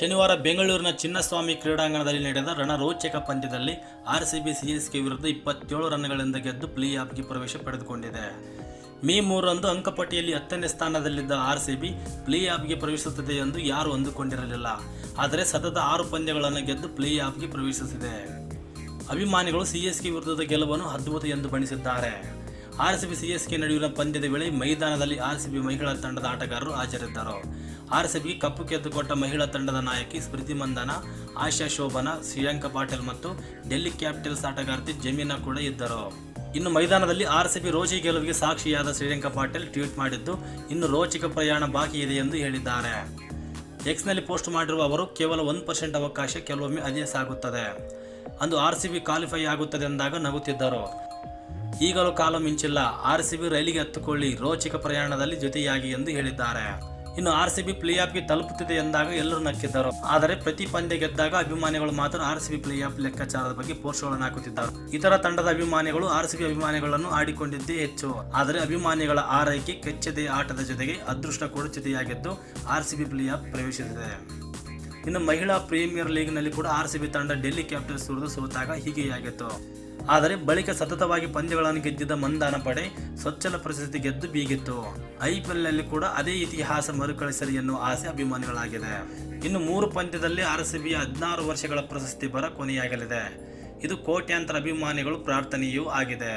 ಶನಿವಾರ ಬೆಂಗಳೂರಿನ ಚಿನ್ನಸ್ವಾಮಿ ಕ್ರೀಡಾಂಗಣದಲ್ಲಿ ನಡೆದ ರಣರೋಚಕ ಪಂದ್ಯದಲ್ಲಿ ಆರ್ಸಿಬಿ ಸಿಎಸ್ಕೆ ವಿರುದ್ಧ ಇಪ್ಪತ್ತೇಳು ರನ್ಗಳಿಂದ ಗೆದ್ದು ಪ್ಲೇ ಆಫ್ಗೆ ಪ್ರವೇಶ ಪಡೆದುಕೊಂಡಿದೆ. ಮೇ ಮೂರರಂದು ಅಂಕಪಟ್ಟಿಯಲ್ಲಿ ಹತ್ತನೇ ಸ್ಥಾನದಲ್ಲಿದ್ದ ಆರ್ಸಿಬಿ ಪ್ಲೇ ಆಫ್ಗೆ ಪ್ರವೇಶಿಸುತ್ತದೆ ಎಂದು ಯಾರೂ ಅಂದುಕೊಂಡಿರಲಿಲ್ಲ. ಆದರೆ ಸತತ ಆರು ಪಂದ್ಯಗಳನ್ನು ಗೆದ್ದು ಪ್ಲೇ ಆಫ್ಗೆ ಪ್ರವೇಶಿಸಿದೆ. ಅಭಿಮಾನಿಗಳು ಸಿಎಸ್ಕೆ ವಿರುದ್ಧದ ಗೆಲುವನ್ನು ಅದ್ಭುತ ಎಂದು ಬಣಿಸಿದ್ದಾರೆ ಆರ್ಸಿಬಿ ಸಿಎಸ್ಕೆ ನಡೆಯುವ ಪಂದ್ಯದ ವೇಳೆ ಮೈದಾನದಲ್ಲಿ ಆರ್ಸಿಬಿ ಮಹಿಳಾ ತಂಡದ ಆಟಗಾರರು ಹಾಜರಿದ್ದರು. ಆರ್ಸಿಬಿಗೆ ಕಪ್ಪು ಕೆದ್ದುಕೊಟ್ಟ ಮಹಿಳಾ ತಂಡದ ನಾಯಕಿ ಸ್ಮೃತಿ ಮಂದನ, ಆಶಾ ಶೋಭನಾ, ಶ್ರೀಯಾಂಕಾ ಪಾಟೀಲ್ ಮತ್ತು ಡೆಲ್ಲಿ ಕ್ಯಾಪಿಟಲ್ಸ್ ಆಟಗಾರ್ತಿ ಜಮೀನಾ ಕೂಡ ಇದ್ದರು. ಇನ್ನು ಮೈದಾನದಲ್ಲಿ ಆರ್ಸಿಬಿ ರೋಚಿ ಗೆಲುವಿಗೆ ಸಾಕ್ಷಿಯಾದ ಶ್ರೀಲಂಕಾ ಪಾಟೀಲ್ ಟ್ವೀಟ್ ಮಾಡಿದ್ದು, ಇನ್ನು ರೋಚಕ ಪ್ರಯಾಣ ಬಾಕಿ ಇದೆ ಎಂದು ಹೇಳಿದ್ದಾರೆ. ಎಕ್ಸ್ನಲ್ಲಿ ಪೋಸ್ಟ್ ಮಾಡಿರುವ ಅವರು, ಕೇವಲ ಒಂದು ಪರ್ಸೆಂಟ್ ಅವಕಾಶ, ಕೆಲವೊಮ್ಮೆ ಅದೇ ಸಾಗುತ್ತದೆ. ಅಂದು ಆರ್ ಸಿ ಬಿ ಕ್ವಾಲಿಫೈ ಆಗುತ್ತದೆ ಎಂದಾಗ ನಗುತ್ತಿದ್ದರು. ಈಗಲೂ ಕಾಲು ಮಿಂಚಿಲ್ಲ. ಆರ್ ಸಿ ಬಿ ರೈಲಿಗೆ ಹತ್ತುಕೊಳ್ಳಿ. ರೋಚಕ ಪ್ರಯಾಣದಲ್ಲಿ ಜೊತೆಯಾಗಿ ಎಂದು ಹೇಳಿದ್ದಾರೆ. ಇನ್ನು ಆರ್ ಸಿ ಬಿ ಪ್ಲೇ ಆಫ್ಗೆ ತಲುಪುತ್ತಿದೆ ಎಂದಾಗ ಎಲ್ಲರೂ ನಕ್ಕಿದ್ದರು. ಆದರೆ ಪ್ರತಿ ಪಂದ್ಯ ಗೆದ್ದಾಗ ಅಭಿಮಾನಿಗಳು ಮಾತ್ರ R C B play off ಲೆಕ್ಕಾಚಾರದ ಬಗ್ಗೆ ಪೋಸ್ಟ್ಗಳನ್ನು ಹಾಕುತ್ತಿದ್ದರು. ಇತರ ತಂಡದ ಅಭಿಮಾನಿಗಳು ಆರ್ ಸಿ ಬಿ ಅಭಿಮಾನಿಗಳನ್ನು ಆಡಿಕೊಂಡಿದ್ದೇ ಹೆಚ್ಚು. ಆದರೆ ಅಭಿಮಾನಿಗಳ ಆರೈಕೆ ಕೆಚ್ಚದೆ ಆಟದ ಜೊತೆಗೆ ಅದೃಷ್ಟ ಕೂಡ ಜೊತೆಯಾಗಿದ್ದು R C B play off ಪ್ರವೇಶಿಸಿದೆ. ಇನ್ನು ಮಹಿಳಾ ಪ್ರೀಮಿಯರ್ ಲೀಗ್ನಲ್ಲಿ ಕೂಡ ಆರ್ ಸಿ ಬಿ ತಂಡ ಡೆಲ್ಲಿ ಕ್ಯಾಪಿಟಲ್ಸ್ ವಿರುದ್ಧ ಸೋತಾಗ ಹೀಗೆಯಾಗಿತ್ತು. ಆದರೆ ಬಳಿಕ ಸತತವಾಗಿ ಪಂದ್ಯಗಳನ್ನು ಗೆದ್ದಿದ್ದ ಮಂದಾನ ಪಡೆ ಸ್ವಚ್ಛಲ ಪ್ರಶಸ್ತಿ ಗೆದ್ದು ಬೀಗಿತ್ತು. ಐಪಿಎಲ್ನಲ್ಲಿ ಕೂಡ ಅದೇ ಇತಿಹಾಸ ಮರುಕಳಿಸಲಿ ಎನ್ನುವ ಆಸೆ ಅಭಿಮಾನಿಗಳಾಗಿದೆ. ಇನ್ನು ಮೂರು ಪಂದ್ಯದಲ್ಲಿ ಆರ್ ಸಿ ಬಿಯ ಹದಿನಾರು ವರ್ಷಗಳ ಪ್ರಶಸ್ತಿ ಬರ ಕೊನೆಯಾಗಲಿದೆ. ಇದು ಕೋಟ್ಯಾಂತರ ಅಭಿಮಾನಿಗಳು ಪ್ರಾರ್ಥನೆಯೂ ಆಗಿದೆ.